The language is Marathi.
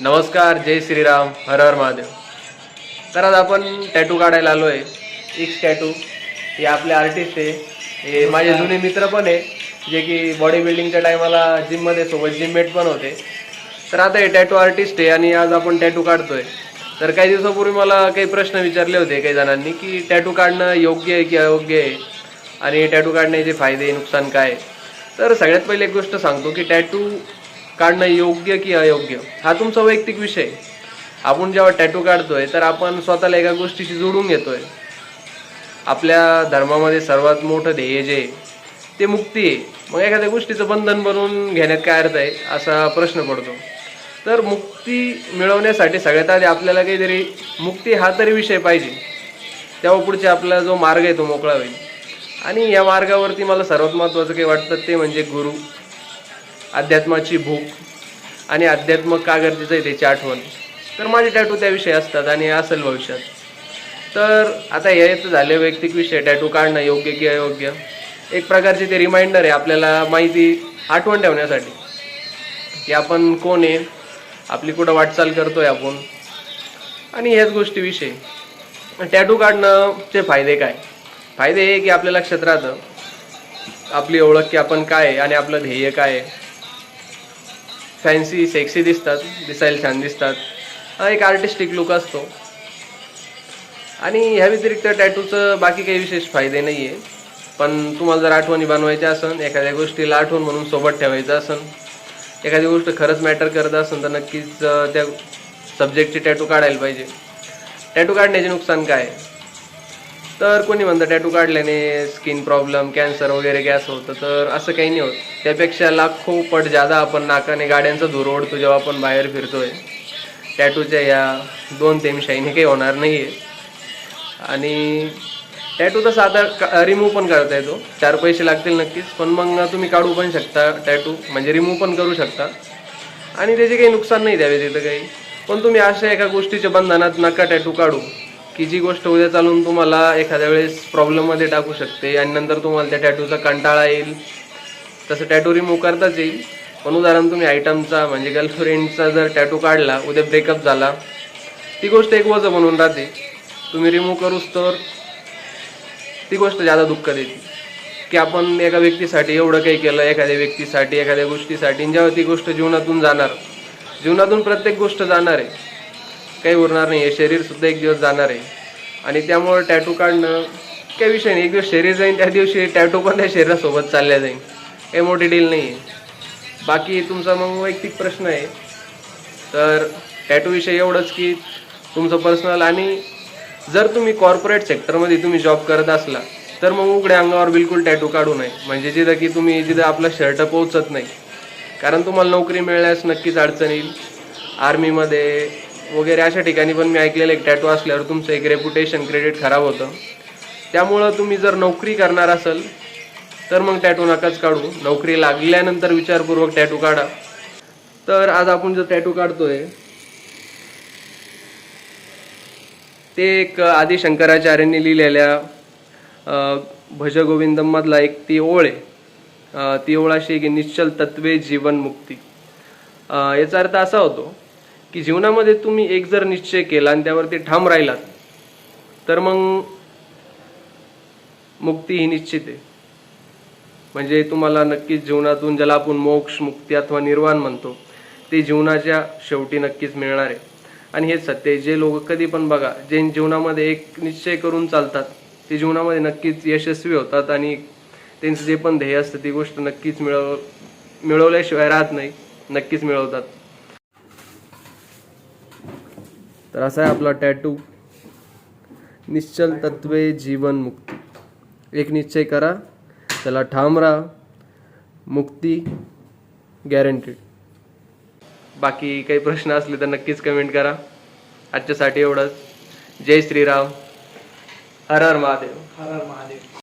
नमस्कार जय श्रीराम हर हर महादेव. तर आज आपण टॅटू काढायला आलो आहे एक्स टॅटू हे आपले आर्टिस्ट आहे. हे माझे जुने मित्र पण आहे. जे की बॉडी बिल्डिंगच्या टायमाला जिममध्ये सोबत जिममेट पण होते. तर आता हे टॅटू आर्टिस्ट आहे आणि आज आपण टॅटू काढतोय. तर काही दिवसापूर्वी मला काही प्रश्न विचारले होते काही जणांनी की टॅटू काढणं योग्य आहे की अयोग्य आहे? आणि टॅटू काढण्याचे फायदे नुकसान काय? आहे? तर सगळ्यात पहिले एक गोष्ट सांगतो की टॅटू काढणं योग्य की अयोग्य? हा तुमचा वैयक्तिक विषय आपण जेव्हा टॅटू काढतोय तर आपण स्वतःला एका गोष्टीशी जोडून घेतोय. आपल्या धर्मामध्ये सर्वात मोठं ध्येय जे आहे, ते मुक्ती आहे. मग एखाद्या गोष्टीचं बंधन बनवून घेण्यात काय अर्थ आहे असा प्रश्न पडतो. तर मुक्ती मिळवण्यासाठी सगळ्यात आधी आपल्याला काहीतरी मुक्ती हा तरी विषय पाहिजे. तेव्हा पुढचे आपला जो मार्ग आहे तो मोकळा होईल. आणि या मार्गावरती मला सर्वात महत्त्वाचं काही वाटतं ते म्हणजे गुरु. अध्यात्माची भूक आणि अध्यात्म का गरजेचं आहे त्याची आठवण. तर माझे टॅटू त्याविषयी असतात आणि असेल भविष्यात. तर आता हे तर झाले वैयक्तिक विषय टॅटू काढणं योग्य की अयोग्य? एक प्रकारचे ते रिमाइंडर आहे आपल्याला माहिती आठवण ठेवण्यासाठी. की आपण कोण आहे? आपली कुठं वाटचाल करतोय आपण? आणि ह्याच गोष्टीविषयी टॅटू काढणंचे फायदे काय? फायदे हे की आपल्या लक्षात राहतं. आपली ओळख की आपण काय आहे आणि आपलं ध्येय काय आहे? फॅन्सी सेक्सी दिसतात दिसायला छान दिसतात. हा एक आर्टिस्टिक लुक असतो. आणि ह्या व्यतिरिक्त टॅटूचं बाकी काही विशेष फायदे नाही आहे पण तुम्हाला जर आठवणी बनवायच्या असन एखाद्या गोष्टीला आठवण म्हणून सोबत ठेवायचं असन एखादी गोष्ट खरंच मॅटर करत असेल तर नक्कीच त्या सब्जेक्टची टॅटू काढायला पाहिजे. टॅटू काढण्याचे नुकसान काय? आहे? तर कोणी म्हणतं टॅटू काढल्याने स्किन प्रॉब्लेम कॅन्सर वगैरे गॅस होतं. तर असं काही नाही होत. त्यापेक्षा लाखो पट जादा आपण नाकाने गाड्यांचा धूर ओढतो जेव्हा आपण बाहेर फिरतोय. टॅटूच्या या दोन तेमशाईने शाईने काही होणार नाही आहे आणि टॅटू तसं आता रिमूव्ह पण करता येतो. चार पैसे लागतील नक्कीच पण मग तुम्ही काढू पण शकता टॅटू म्हणजे रिमूव्ह पण करू शकता. आणि त्याचे काही नुकसान नाही द्यावे तिथं काही. पण तुम्ही अशा एका गोष्टीच्या बंधनात नका टॅटू काढू. की जी गोष्ट उद्या चालून तुम्हाला एखाद्या वेळेस प्रॉब्लेममध्ये टाकू शकते आणि नंतर तुम्हाला त्या टॅटूचा कंटाळा येईल. तसं टॅटू रिमूव्ह करताच येईल. पण उदाहरण तुम्ही आयटमचा म्हणजे गर्लफ्रेंडचा जर टॅटू काढला उद्या ब्रेकअप झाला ती गोष्ट एक वजं म्हणून राहते. तुम्ही रिमूव्ह करूच तर ती गोष्ट जादा दुःख देते की आपण एका व्यक्तीसाठी एवढं काही केलं एखाद्या व्यक्तीसाठी एखाद्या गोष्टीसाठी आणि जेव्हा ती गोष्ट जीवनातून जाणार जीवनातून प्रत्येक गोष्ट जाणार आहे. काही उरणार नाही आहे शरीर सुद्धा एक दिवस जाणार आहे. आणि त्यामुळं टॅटू काढणं काही विषय नाही एक दिवस शरीर जाईन त्या दिवशी टॅटू पण त्या शरीरासोबत चालल्या जाईल काही मोठी डील नाही आहे. बाकी तुमचा मग वैयक्तिक प्रश्न आहे. तर टॅटू विषय एवढंच की तुमचं पर्सनल आणि जर तुम्ही कॉर्पोरेट सेक्टरमध्ये तुम्ही जॉब करत असला तर मग उघड्या अंगावर बिलकुल टॅटू काढू नये. म्हणजे जिथं की तुम्ही जिथं आपला शर्ट पोहोचत नाही. कारण तुम्हाला नोकरी मिळण्यास नक्कीच अडचण येईल. आर्मीमध्ये वगैरे अशा ठिकाणी पण मी ऐकलेलं एक टॅटू असल्यावर तुमचं एक रेप्युटेशन क्रेडिट खराब होतं. त्यामुळं तुम्ही जर नोकरी करणार असाल तर मग टॅटू नकाच काढू. नोकरी लागल्यानंतर विचारपूर्वक टॅटू काढा. तर आज आपण जो टॅटू काढतोय ते एक आदी शंकराचार्यांनी लिहिलेल्या भजगोविंदमधला एक ती ओळ आहे. ती ओळ अशी की निश्चल तत्वे जीवन मुक्ती. याचा अर्थ असा होतो की जीवनामध्ये तुम्ही एक जर निश्चय केला आणि त्यावरती ठाम राहिलात तर मग मुक्ती ही निश्चित आहे. म्हणजे तुम्हाला नक्कीच जीवनातून ज्याला आपण मोक्ष मुक्ती अथवा निर्वाण म्हणतो ते जीवनाच्या शेवटी नक्कीच मिळणार आहे. आणि हे सत्य जे लोक कधी पण बघा जे जीवनामध्ये एक निश्चय करून चालतात ते जीवनामध्ये नक्कीच यशस्वी होतात आणि त्यांचं जे पण ध्येय असतं ती गोष्ट नक्कीच मिळव मिळवल्याशिवाय राहत नाही नक्कीच मिळवतात. तर असा आहे आपला टॅटू निश्चल तत्वे जीवन मुक्ती. एक निश्चय करा त्याला ठाम राहा. मुक्ती गॅरंटीड बाकी काही प्रश्न असले तर नक्कीच कमेंट करा. आजच्यासाठी एवढंच. जय श्रीराम. हर हर महादेव. हर हर महादेव.